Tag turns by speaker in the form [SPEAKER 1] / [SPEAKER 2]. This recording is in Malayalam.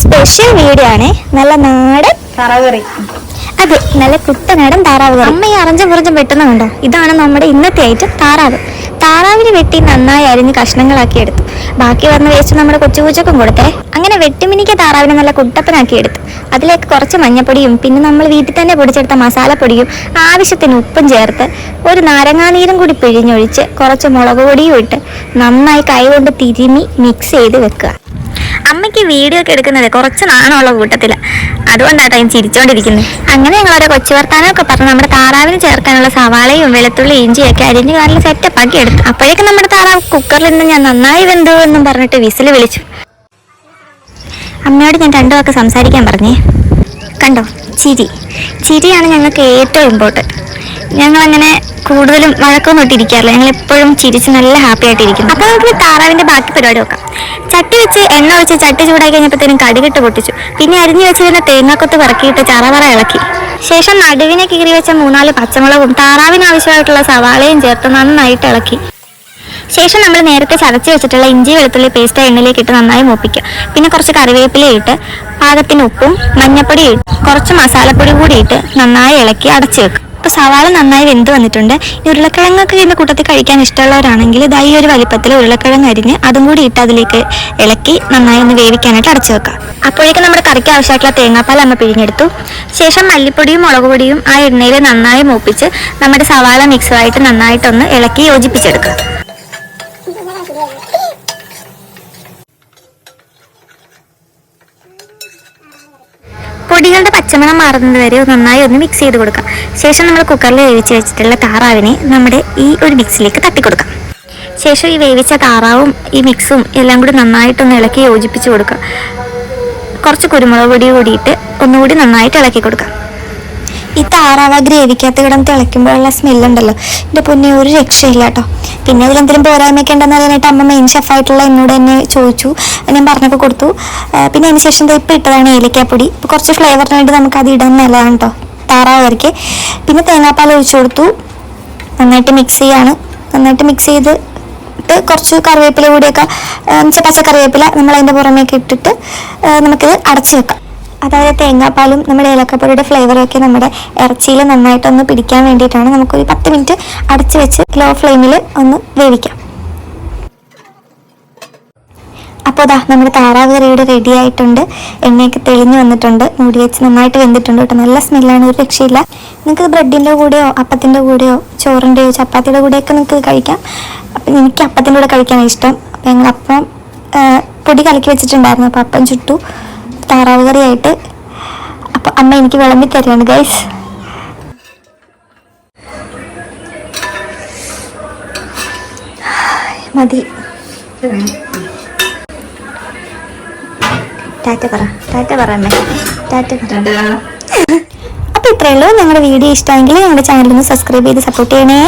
[SPEAKER 1] സ്പെഷ്യൽ വീഡിയോ ആണ് നല്ല നാടൻ
[SPEAKER 2] തറകറി.
[SPEAKER 1] അതെ നല്ല കുട്ടനാടൻ താറാവ് കറി. അമ്മ ഈ അറഞ്ചം പുറഞ്ചം വെട്ടുന്നുണ്ടോ ഇതാണ് നമ്മുടെ ഇന്നത്തെ ഐറ്റം താറാവ്. താറാവിന് വെട്ടി നന്നായി അരിഞ്ഞ് കഷ്ണങ്ങളാക്കി എടുത്തു. ബാക്കി വന്ന വേസ്റ്റ് നമ്മുടെ കൊച്ചു കൊടുത്തേ. അങ്ങനെ വെട്ടിമിനിക്ക താറാവിനെ നല്ല കുട്ടപ്പനാക്കി എടുത്തു. അതിലേക്ക് കുറച്ച് മഞ്ഞപ്പൊടിയും പിന്നെ നമ്മൾ വീട്ടിൽ തന്നെ പൊടിച്ചെടുത്ത മസാലപ്പൊടിയും ആവശ്യത്തിന് ഉപ്പും ചേർത്ത് ഒരു നാരങ്ങാനീരും കൂടി പിഴിഞ്ഞൊഴിച്ച് കുറച്ച് മുളക് പൊടിയും ഇട്ട് നന്നായി കൈകൊണ്ട് തിരുമി മിക്സ് ചെയ്ത് വെക്കുക. അമ്മയ്ക്ക് വീഡിയോ ഒക്കെ എടുക്കുന്നത് കുറച്ച് നാണമുള്ള കൂട്ടത്തിൽ. അതുകൊണ്ടാട്ടോ ഞാൻ ചിരിച്ചോണ്ടിരിക്കുന്നത് അങ്ങനെ ഞങ്ങൾ ഓരോ കൊച്ചു വർത്താനമൊക്കെ പറഞ്ഞ്. നമ്മുടെ താറാവിന് ചേർക്കാനുള്ള സവാളയും വെളുത്തുള്ളി ഇഞ്ചിയൊക്കെ അരിഞ്ഞു നല്ല സെറ്റപ്പാക്കി എടുത്തു. അപ്പോഴേക്കും നമ്മുടെ താറാവ് കുക്കറിൽ നിന്ന് ഞാൻ നന്നായി വെന്തു എന്നും പറഞ്ഞിട്ട് വിസിൽ വിളിച്ചു. അമ്മയോട് ഞാൻ രണ്ടു വാക്ക് സംസാരിക്കാൻ പറഞ്ഞേ. കണ്ടോ? ചിരി. ചിരിയാണ് ഞങ്ങൾക്ക് ഏറ്റവും ഇമ്പോർട്ടന്റ് ഞങ്ങളങ്ങനെ കൂടുതലും വഴക്കൊന്നും ഇട്ടിരിക്കാറില്ല. ഞങ്ങൾ എപ്പോഴും ചിരിച്ച് നല്ല ഹാപ്പി ആയിട്ടിരിക്കും അപ്പോൾ നമുക്ക് താറാവിന്റെ ബാക്കി പരിപാടി നോക്കാം. ചട്ടി വെച്ച് എണ്ണ ഒഴിച്ച് ചട്ടി ചൂടാക്കി കഴിഞ്ഞപ്പോഴത്തേനും കടുകിട്ട് പൊട്ടിച്ചു. പിന്നെ അരിഞ്ഞു വെച്ചിരുന്ന തേങ്ങാക്കൊത്ത് പറക്കിയിട്ട് ചറവറ ഇളക്കി. ശേഷം നടുവിനെ കീറി വെച്ച മൂന്നാൽ പച്ചമുളകും താറാവിന് ആവശ്യമായിട്ടുള്ള സവാളയും ചേർത്ത് നന്നായിട്ട് ഇളക്കി. ശേഷം നമ്മൾ നേരത്തെ ചതച്ച് വെച്ചിട്ടുള്ള ഇഞ്ചി വെളുത്തുള്ളി പേസ്റ്റ് എണ്ണയിലേക്ക് ഇട്ട് നന്നായി മൂപ്പിക്കുക. പിന്നെ കുറച്ച് കറിവേപ്പിലയിട്ട് പാകത്തിന് ഉപ്പും മഞ്ഞപ്പൊടി കുറച്ച് മസാലപ്പൊടി കൂടി ഇട്ട് നന്നായി ഇളക്കി അടച്ചു വെക്കും ഇപ്പോൾ സവാള നന്നായി വെന്ത് വന്നിട്ടുണ്ട്. ഈ ഉരുളക്കിഴങ്ങൊക്കെ ഇതിന്റെ കൂട്ടത്തിൽ കഴിക്കാൻ ഇഷ്ടമുള്ളവരാണെങ്കിൽ ഇതാ ഈ ഒരു വലിപ്പത്തിൽ ഉരുളക്കിഴങ്ങ് അരിഞ്ഞ് അതും കൂടി ഇട്ട് അതിലേക്ക് ഇളക്കി നന്നായി ഒന്ന് വേവിക്കാനായിട്ട് അടച്ചു വെക്കാം. അപ്പോഴേക്കും നമ്മുടെ കറിക്ക് ആവശ്യമായിട്ടുള്ള തേങ്ങാപ്പാൽ അമ്മ പിഴിഞ്ഞെടുത്തു. ശേഷം മല്ലിപ്പൊടിയും മുളക് പൊടിയും ആ എണ്ണയിൽ നന്നായി മൂപ്പിച്ച് നമ്മുടെ സവാള മിക്സുമായിട്ട് നന്നായിട്ടൊന്ന് ഇളക്കി യോജിപ്പിച്ചെടുക്കാം. പൊടികളുടെ പച്ചമണം മാറുന്നത് വരെ നന്നായി ഒന്ന് മിക്സ് ചെയ്ത് കൊടുക്കാം. ശേഷം നമ്മൾ കുക്കറിൽ വേവിച്ച് വെച്ചിട്ടുള്ള താറാവിനെ നമ്മുടെ ഈ ഒരു മിക്സിലേക്ക് തട്ടിക്കൊടുക്കാം ശേഷം ഈ വേവിച്ച താറാവും ഈ മിക്സും എല്ലാം കൂടി നന്നായിട്ടൊന്ന് ഇളക്കി യോജിപ്പിച്ച് കൊടുക്കാം. കുറച്ച് കുരുമുളക് പൊടി കൂടിയിട്ട് ഒന്നുകൂടി നന്നായിട്ട് ഇളക്കി കൊടുക്കാം. ഈ താറാവ് ഗ്രേവിക്കകത്ത് കിടന്ന് തിളയ്ക്കുമ്പോഴുള്ള സ്മെല്ലുണ്ടല്ലോ. എന്റെ പൊന്നെ ഒരു രക്ഷയില്ല കേട്ടോ. പിന്നെ ഇതിലെന്തെങ്കിലും പോരായ്മയൊക്കെ ഉണ്ടെന്ന് അറിയാനായിട്ട് അമ്മ മെയിൻ ഷെഫായിട്ടുള്ള എന്നോട് തന്നെ ചോദിച്ചു. ഞാൻ പറഞ്ഞൊക്കെ കൊടുത്തു. പിന്നെ അതിന് ശേഷം ഇപ്പം ഇട്ടതാണ് ഏലക്കാപ്പൊടി. ഇപ്പോൾ കുറച്ച് ഫ്ലേവറിന് വേണ്ടി നമുക്ക് അത് ഇടാൻ നല്ലതാണ് കേട്ടോ. താറാവ് കറിക്ക് പിന്നെ തേങ്ങാപ്പാൽ ഒഴിച്ചു കൊടുത്തു. നന്നായിട്ട് മിക്സ് ചെയ്യാണ്. നന്നായിട്ട് മിക്സ് ചെയ്ത് ഇട്ട് കുറച്ച് കറിവേപ്പില കൂടിയൊക്കെ പച്ചക്കറിവേപ്പില പച്ച കറിവേപ്പില നമ്മൾ അതിന്റെ പുറമേക്ക് ഇട്ടിട്ട് നമുക്കിത് അടച്ചു വെക്കാം. അതായത് തേങ്ങാപ്പാലും നമ്മുടെ ഏലക്കപ്പൊടിയുടെ ഒക്കെ നമ്മുടെ ഇറച്ചിയിൽ നന്നായിട്ടൊന്ന് പിടിക്കാൻ വേണ്ടിയിട്ടാണ് നമുക്കൊരു പത്ത് മിനിറ്റ് അടച്ചു വെച്ച് ലോ ഫ്ലെയിമിൽ ഒന്ന് വേവിക്കാം. അപ്പോൾ അതാ നമ്മുടെ താറാവ് കറിയുടെ റെഡി ആയിട്ടുണ്ട്. എണ്ണയൊക്കെ തെളിഞ്ഞു വന്നിട്ടുണ്ട്. മൂടി വെച്ച് നന്നായിട്ട് വെന്തിട്ടുണ്ട് കേട്ടോ. നല്ല സ്മെല്ലാണ് ഒരു രക്ഷയില്ല. നിങ്ങൾക്ക് ബ്രെഡിന്റെ കൂടെയോ അപ്പത്തിന്റെ കൂടെയോ ചോറിന്റെയോ ചപ്പാത്തിയുടെ കൂടെയൊക്കെ നിങ്ങൾക്ക് കഴിക്കാം. അപ്പം എനിക്ക് അപ്പത്തിന്റെ കൂടെ കഴിക്കാനാണ് ഇഷ്ടം. അപ്പം ഞങ്ങൾ അപ്പം പൊടി കലക്കി വെച്ചിട്ടുണ്ടായിരുന്നു. അപ്പം അപ്പം ചുട്ടു. താറാവ് കറിയായിട്ട് അപ്പം അമ്മ എനിക്ക് വിളമ്പി തരുകയാണ് ഗൈസ് മതി. ടാറ്റ പറ ടാറ്റ പറ അമ്മേ. ടാറ്റ അപ്പോൾ ഇത്രയേ ഉള്ളൂ. ഞങ്ങളുടെ വീഡിയോ ഇഷ്ടമെങ്കിൽ ഞങ്ങളുടെ ചാനൽ ഒന്ന് സബ്സ്ക്രൈബ് ചെയ്ത് സപ്പോർട്ട് ചെയ്യണേ.